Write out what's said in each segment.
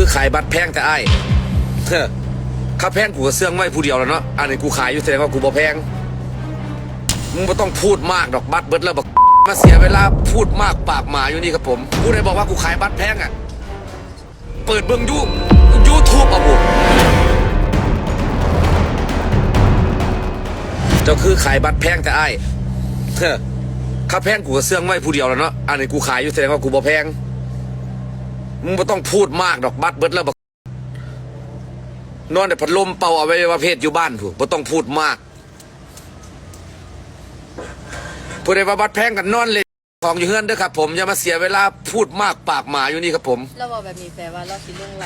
คือขายบัตรแพงแต่ไอ้ายเฮ้อข้าแพงกูก็เสื่องไว้ผู้เดียวแล้วเนาะ อันนี้กูขายอยู่แสดงว่ากูบ่แพง มึงไม่ต้องพูดมากดอกบัตรเบิดแล้วบอกมาเสียเวลาพูดมากปากหมาอยู่นี่ครับผม ผู้ใดบอกว่ากูขายบัตรแพงอะ เปิดเบิ่งยูยูทูบเอาบุเจ้าคือขายบัตรแพงแต่ไอ้ายเฮ้อข้าแพงกูก็เสื่องไว้ผู้เดียวแล้วเนาะ อันนี้กูขายอยู่แสดงว่ากูบ่แพง มึงไม่ต้องพูดมากดอกบัตรเบิดแล้วบอกนอนแต่พัดลมเป่าเอาไว้ว่าเพศอยู่บ้านผู้ไม่ต้องพูดมากผู้ใดว่าบัตรแพงกันนอนเลยของอยู่เฮือนเด้อครับ ผมอย่ามาเสียเวลาพูดมากปากหมาอยู่นี่ครับผมเราบอกแบบนี้แปลว่าเราคิดลงไหล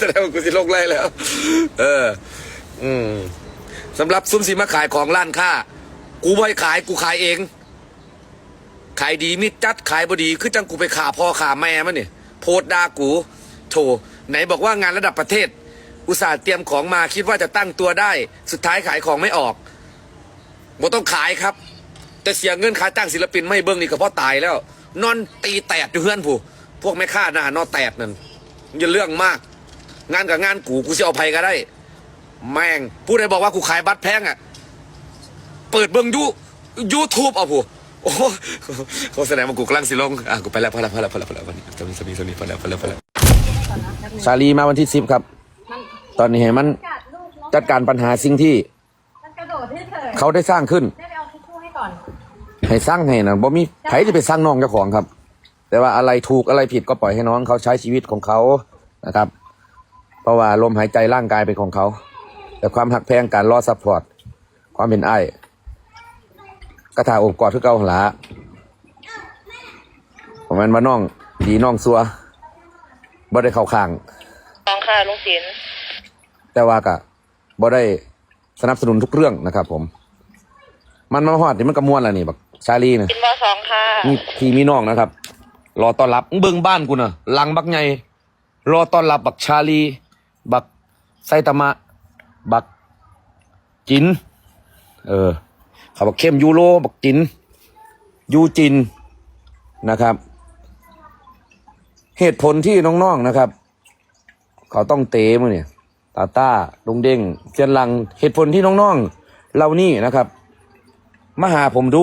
แสดงว่ากูสิลงไล่แล้ว เออ อืมสำหรับซุ้มสีมาขายของร้านค้า กูไม่ขายกูขายเอง ขายดีมิดจัดขายบดีคือจังกูไปข่าพ่อข่าแม่มันเนี่ยโพดดากู โถ ไหนบอกว่างานระดับประเทศ อุตส่าห์เตรียมของมาคิดว่าจะตั้งตัวได้ สุดท้ายขายของไม่ออกบ่ต้องขายครับ แต่เสียเงินค่าจ้างศิลปินไม่เบิ้งนี่ก็เพราะตายแล้ว นอนตีแตดอยู่เพื่อนผู้พวกแม่ค้าหน้านอแตดนั่นอย่าเรื่องมาก งานกับงานกูกูจะเอาภัยก็ได้ แม่งผู้ใดบอกว่ากูขายบัตรแพงอะ เปิดเบิ้งยูยูทูบเอาผู้ โอ้โหเขาแสดงว่ากูกำลังสิลงอะกูไปแล้วพอแล้วพอแล้วพอแล้วพอแล้ววันนี้จะมีสมีสมีพอแล้วพอแล้วพอแล้วชาลีมาวันที่สิบครับ ตอนนี้ให้มันจัดการปัญหาสิ่งที่ มันกระโดดที่เธอเขาได้สร้างขึ้น ได้ไปเอาทิชชู่ให้ก่อน ให้สร้างให้นะบ่มีไผจะไปสร้างน้องเจ้าของครับ แต่ว่าอะไรถูกอะไรผิดก็ปล่อยให้น้องเขาใช้ชีวิตของเขานะครับ เพราะว่าลมหายใจร่างกายเป็นของเขา แต่ความหักแพงการรอซัพพอร์ตความเป็นไอ้าย กระถาองค์กอดคือเก่าหนละผมมันมาน้องดีน้องซัวบ่ได้เข้าข้างน้องค่ะลุงศิลป์แต่ว่าก็บ่ได้สนับสนุนทุกเรื่องนะครับ ผม มันมาฮอดนี่มันกระมวลแล้วนี่บักชาลีนะกินบอสองค่ะมีพี่มีน้องนะครับ รอต้อนรับมึงเบิ่งบ้านกูนะหลังบักไงรอต้อนรับบักชาลี บักไซตามะ บักจิน เออ เขาบักเข้มยูโรบักจิน ยูจินนะครับ เหตุผลที่น้องๆนะครับ เขาต้องเตะมือเนี่ยตาต้าลุงเด้งเจียนลังเหตุผลที่น้องๆเรานี่นะครับมาหาผมดุ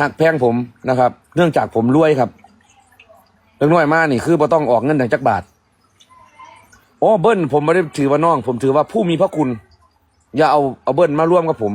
หักแพงผมนะครับ เนื่องจากผมรวยครับเรื่องน้อยมากนี่คือบ่ต้องออกเงินถึงจักบาทโอ้เบิ้ลผมไม่ได้ถือว่าน้อง ผมถือว่าผู้มีพระคุณ อย่าเอาเอาเบิ้ลมาร่วมกับผม